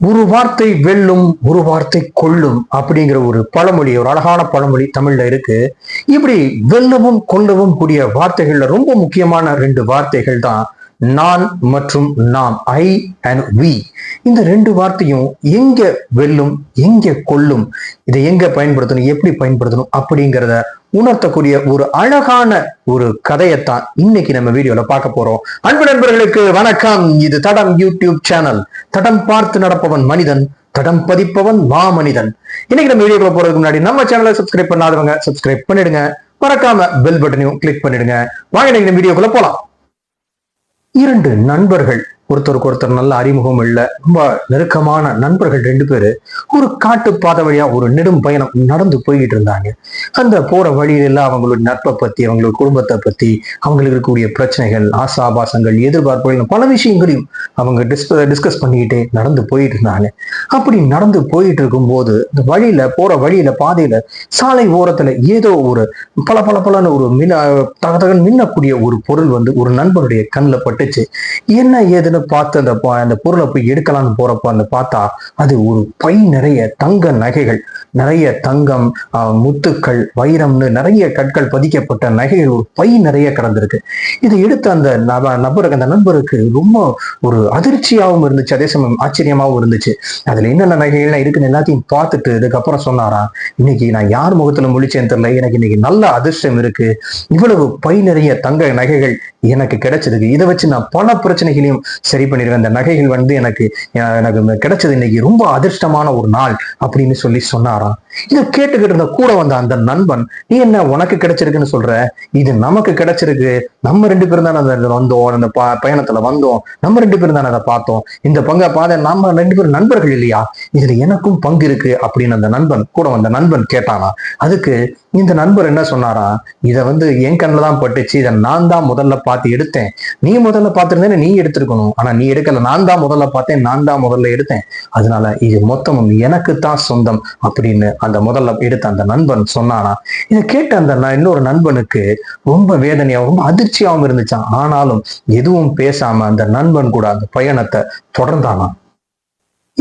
ஒரு வார்த்தை வெல்லும் ஒரு வார்த்தை கொள்ளும் அப்படிங்கிற ஒரு பழமொழி ஒரு அழகான பழமொழி தமிழ்ல இருக்கு. இப்படி வெல்லவும் கொல்லவும் கூடிய வார்த்தைகள்ல ரொம்ப முக்கியமான ரெண்டு வார்த்தைகள் தான் நான் மற்றும் நாம் ஐ அண்ட் வி இந்த ரெண்டு வார்த்தையும் எங்க வெல்லும் எங்க கொல்லும் இதை எங்க பயன்படுத்தணும் எப்படி பயன்படுத்தணும் அப்படிங்கிறத உணர்த்தக்கூடிய ஒரு அழகான ஒரு கதையைத்தான் இன்னைக்கு நம்ம வீடியோல பார்க்க போறோம். அன்பு நண்பர்களுக்கு வணக்கம். இது தடம் யூடியூப் சேனல். தடம் பார்த்து நடப்பவன் மனிதன் தடம் பதிப்பவன் மாமனிதன் இன்னைக்கு நம்ம வீடியோக்குள்ள போறதுக்கு முன்னாடி நம்ம சேனலை சப்ஸ்கிரைப் பண்ணாதவங்க சப்ஸ்கிரைப் பண்ணிடுங்க. மறக்காம பெல் பட்டனையும் கிளிக் பண்ணிடுங்க. வாங்க நீங்க வீடியோக்குள்ள போலாம். இரண்டு நண்பர்கள் ஒருத்தருக்கு ஒருத்தர் நல்ல அறிமுகம் இல்ல ரொம்ப நெருக்கமான நண்பர்கள் ரெண்டு பேர் ஒரு காட்டு பாதை வழியா ஒரு நெடும் பயணம் நடந்து போய்கிட்டு இருந்தாங்க. அந்த போற வழியில அவங்களோட நட்பை பத்தி அவங்களோட குடும்பத்தை பத்தி அவங்களுக்கு இருக்கக்கூடிய பிரச்சனைகள் ஆசாபாசங்கள் எதிர்பார்ப்புகள் பல விஷயங்களையும் அவங்க டிஸ்க டிஸ்கஸ் பண்ணிக்கிட்டே நடந்து போயிட்டு இருந்தாங்க. அப்படி நடந்து போயிட்டு இருக்கும்போது இந்த வழியில போற வழியில பாதையில சாலை ஓரத்துல ஏதோ ஒரு பல பல பலன்னு ஒரு மின்ன தகதகன் மின்னக்கூடிய ஒரு பொருள் வந்து ஒரு நண்பருடைய கண்ணில் பட்டுச்சு. என்ன ஏதுன்னு பார்த்து அந்த அந்த பொருளை போய் எடுக்கலாம்னு போறப்ப அந்த பார்த்தா அது ஒரு பை நிறைய தங்க நகைகள் நிறைய தங்கம் முத்துக்கள் வைரம்னு நிறைய கற்கள் பதிக்கப்பட்ட நகைகள் ஒரு பை நிறைய கடந்திருக்கு. இதை எடுத்து அந்த நப நபருக்கு அந்த நண்பருக்கு ரொம்ப ஒரு அதிர்ச்சியாகவும் இருந்துச்சு. அதே சமயம் ஆச்சரியமாகவும் இருந்துச்சு. அதுல என்னென்ன நகைகள்லாம் இருக்குன்னு எல்லாத்தையும் பார்த்துட்டு இதுக்கப்புறம் சொன்னாரா? இன்னைக்கு நான் யார் முகத்துல முழிச்சேன்னு தெரியல. எனக்கு இன்னைக்கு நல்ல அதிர்ஷ்டம் இருக்கு. இவ்வளவு பை நிறைய தங்க நகைகள் எனக்கு கிடைச்சிருக்கு. இதை வச்சு நான் பல பிரச்சனைகளையும் சரி பண்ணிடுவேன் அந்த நகைகள் வந்து எனக்கு எனக்கு கிடைச்சது இன்னைக்கு ரொம்ப அதிர்ஷ்டமான ஒரு நாள் அப்படின்னு சொல்லி சொன்னாராம். இதை கேட்டுக்கிட்டு இருந்த கூட வந்த அந்த நண்பன் நீ என்ன உனக்கு கிடைச்சிருக்குன்னு சொல்ற? இது நமக்கு கிடைச்சிருக்கு. நம்ம ரெண்டு பேரும் தானே அந்த வந்தோம். அந்த ப- பயணத்துல வந்தோம். நம்ம ரெண்டு பேரும் தானே அதை பார்த்தோம். இந்த பங்கை பார்த்த நம்ம ரெண்டு பேரும் நண்பர்கள் இல்லையா? இதுல எனக்கும் பங்கு இருக்கு. அப்படின்னு அந்த நண்பன் கூட வந்த நண்பன் கேட்டானா அதுக்கு இந்த நண்பர் என்ன சொன்னாரா இதை வந்து என் கண்ணில் தான் பட்டுச்சு. இதை நான் தான் முதல்ல பார்த்து எடுத்தேன். நீ முதல்ல பார்த்திருந்தேன்னு நீ எடுத்திருக்கணும். ஆனா நீ எடுக்கல. நான் தான் முதல்ல பார்த்தேன். நான் தான் முதல்ல எடுத்தேன். அதனால இது மொத்தமும் எனக்கு தான் சொந்தம் அப்படின்னு அந்த முதல்ல எடுத்த அந்த நண்பன் சொன்னானா இதை கேட்ட அந்த இன்னொரு நண்பனுக்கு ரொம்ப வேதனையாகவும் ரொம்ப அதிர்ச்சியாகவும் இருந்துச்சான் ஆனாலும் எதுவும் பேசாம அந்த நண்பன் கூட அந்த பயணத்தை தொடர்ந்தானா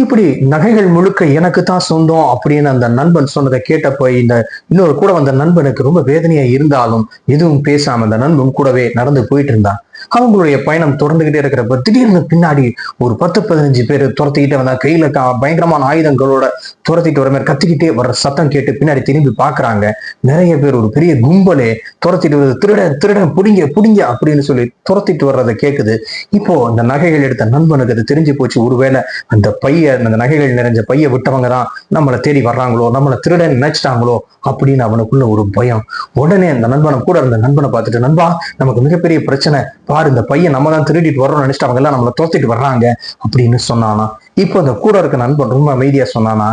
இப்படி நகைகள் முழுக்க எனக்கு தான் சொந்தம் அப்படின்னு அந்த நண்பன் சொன்னதை கேட்டப்போ இந்த இன்னொரு கூட வந்த நண்பனுக்கு ரொம்ப வேதனையா இருந்தாலும் எதுவும் பேசாம அந்த நண்பன் கூடவே நடந்து போயிட்டு இருந்தான். அவங்களுடைய பயணம் தொடர்ந்துகிட்டே இருக்கிறப்ப திடீர்னு பின்னாடி ஒரு பத்து பதினஞ்சு பேர் துரத்திக்கிட்டே வந்தா கையில பயங்கரமான ஆயுதங்களோட துரத்திட்டு வர மாதிரி கத்திக்கிட்டே வர்ற சத்தம் கேட்டு பின்னாடி திரும்பி பாக்குறாங்க. நிறைய பேர் ஒரு பெரிய கும்பலே துரத்திட்டு வருது. திருடன் திருடன் புடிங்க புடிங்க அப்படின்னு சொல்லி துரத்திட்டு வர்றதை கேக்குது. இப்போ அந்த நகைகள் எடுத்த நண்பனுக்கு அது தெரிஞ்சு போச்சு. ஒருவேளை அந்த பைய அந்த நகைகள் நிறைஞ்ச பைய விட்டவங்க தான் நம்மளை தேடி வர்றாங்களோ நம்மளை திருடன் நினைச்சிட்டாங்களோ அப்படின்னு அவனுக்குள்ள ஒரு பயம். உடனே அந்த நண்பனை கூட இருந்த நண்பனை பார்த்துட்டு நண்பா நமக்கு மிகப்பெரிய பிரச்சனை. பாரு இந்த பையன் நம்ம தான் திருடிட்டு வரோம்னு நினைச்சிட்டு அவங்க எல்லாம் நம்மளை தோத்திட்டு வர்றாங்க அப்படின்னு சொன்னானா. இப்போ அந்த கூட இருக்க நண்பன் ரொம்ப அமைதியா சொன்னானா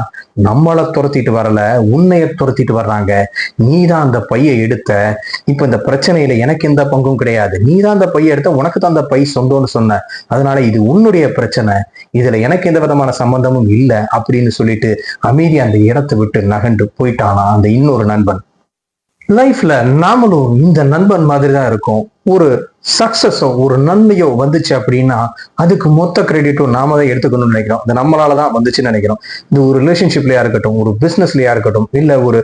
நம்மளை துரத்திட்டு வரல உன்னைய துரத்திட்டு வர்றாங்க. நீ தான் அந்த பையை எடுத்த. இப்போ இந்த பிரச்சனையில எனக்கு எந்த பங்கும் கிடையாது. நீ தான் அந்த பையை எடுத்த உனக்கு தான் அந்த பை சொந்தம்னு சொன்ன. அதனால இது உன்னுடைய பிரச்சனை. இதுல எனக்கு எந்த விதமான சம்பந்தமும் இல்லை அப்படின்னு சொல்லிட்டு அமைதி அந்த இடத்தை விட்டு நகண்டு போயிட்டானா அந்த இன்னொரு நண்பன். லைஃப்ல நாமளும் இந்த நண்பன் மாதிரி தான் இருக்கும். ஒரு சக்சஸோ ஒரு நன்மையோ வந்துச்சு அப்படின்னா அதுக்கு மொத்த கிரெடிட்டும் நாம தான் எடுத்துக்கணும்னு நினைக்கிறோம். அது நம்மளால தான் வந்துச்சுன்னு நினைக்கிறோம். இது ஒரு ரிலேஷன்ஷிப்லயா இருக்கட்டும் ஒரு பிசினஸ்லயா இருக்கட்டும் இல்ல ஒரு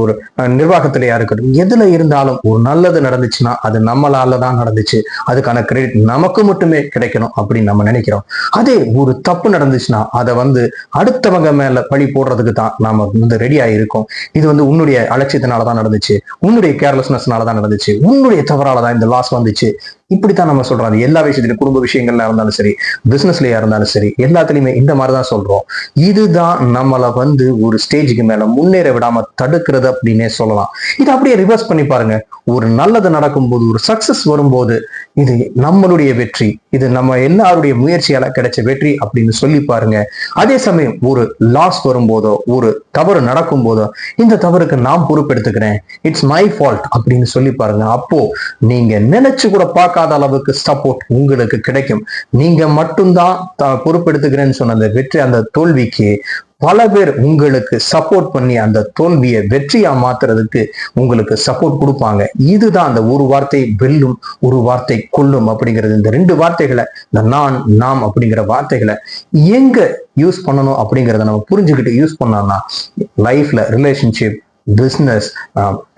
ஒரு நிர்வாகத்திலயா இருக்கட்டும் எதுல இருந்தாலும் ஒரு நல்லது நடந்துச்சுன்னா அது நம்மளால தான் நடந்துச்சு. அதுக்கான கிரெடிட் நமக்கு மட்டுமே கிடைக்கணும் அப்படின்னு நம்ம நினைக்கிறோம். அதே ஒரு தப்பு நடந்துச்சுன்னா அதை வந்து அடுத்தவங்க மேல பழி போடுறதுக்கு தான் நாம வந்து ரெடியா இருக்கோம். இது வந்து உன்னுடைய அலட்சியத்தினால தான் நடந்துச்சு. உன்னுடைய கேர்லெஸ்னஸ்னால தான் நடந்துச்சு. உன்னுடைய தவறால தான் இந்த லாஸ் வந்துச்சு. இப்படித்தான் நம்ம சொல்றோம். அது எல்லா விஷயத்திலும் குடும்ப விஷயங்கள்ல இருந்தாலும் சரி பிசினஸ்லயா இருந்தாலும் சரி எல்லாத்துலயுமே இந்த மாதிரி தான் சொல்றோம். இதுதான் நம்மளை வந்து ஒரு ஸ்டேஜுக்கு மேல முன்னேற விடாம தடுக்கிறது அப்படின்னே சொல்லலாம். இது அப்படியே ரிவர்ஸ் பண்ணி பாருங்க. ஒரு நல்லது நடக்கும்போது ஒரு சக்சஸ் வரும்போது இது நம்மளுடைய வெற்றி. இது நம்ம எல்லாருடைய முயற்சியால கிடைச்ச வெற்றி அப்படின்னு சொல்லி பாருங்க. அதே சமயம் ஒரு லாஸ் வரும்போதோ ஒரு தவறு நடக்கும் போதோ இந்த தவறுக்கு நான் பொறுப்பெடுத்துக்கிறேன். இட்ஸ் மை ஃபால்ட் அப்படின்னு சொல்லி பாருங்க. அப்போ நீங்க நினைச்சு கூட பார்க்காத அளவுக்கு சப்போர்ட் உங்களுக்கு கிடைக்கும். நீங்க மட்டும்தான் பொறுப்பெடுத்துக்கிறேன்னு சொன்ன அந்த வெற்றி அந்த தோல்விக்கு பல பேர் உங்களுக்கு சப்போர்ட் பண்ணி அந்த தோல்வியை வெற்றியா மாத்துறதுக்கு உங்களுக்கு சப்போர்ட் கொடுப்பாங்க. இதுதான் அந்த ஒரு வார்த்தை வெல்லும் ஒரு வார்த்தை கொல்லும் அப்படிங்கிறது. இந்த ரெண்டு வார்த்தை வார்த்தைகளை இந்த நான் நாம் அப்படிங்கிற வார்த்தைகளை எங்க யூஸ் பண்ணணும் அப்படிங்கிறத நம்ம புரிஞ்சுக்கிட்டு யூஸ் பண்ணோம்னா லைஃப்ல ரிலேஷன்ஷிப் பிஸ்னஸ்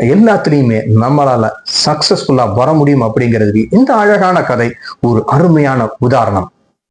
எல்லாத்துலேயுமே நம்மளால சக்சஸ்ஃபுல்லா வர முடியும் அப்படிங்கிறதுக்கு இந்த அழகான கதை ஒரு அருமையான உதாரணம்.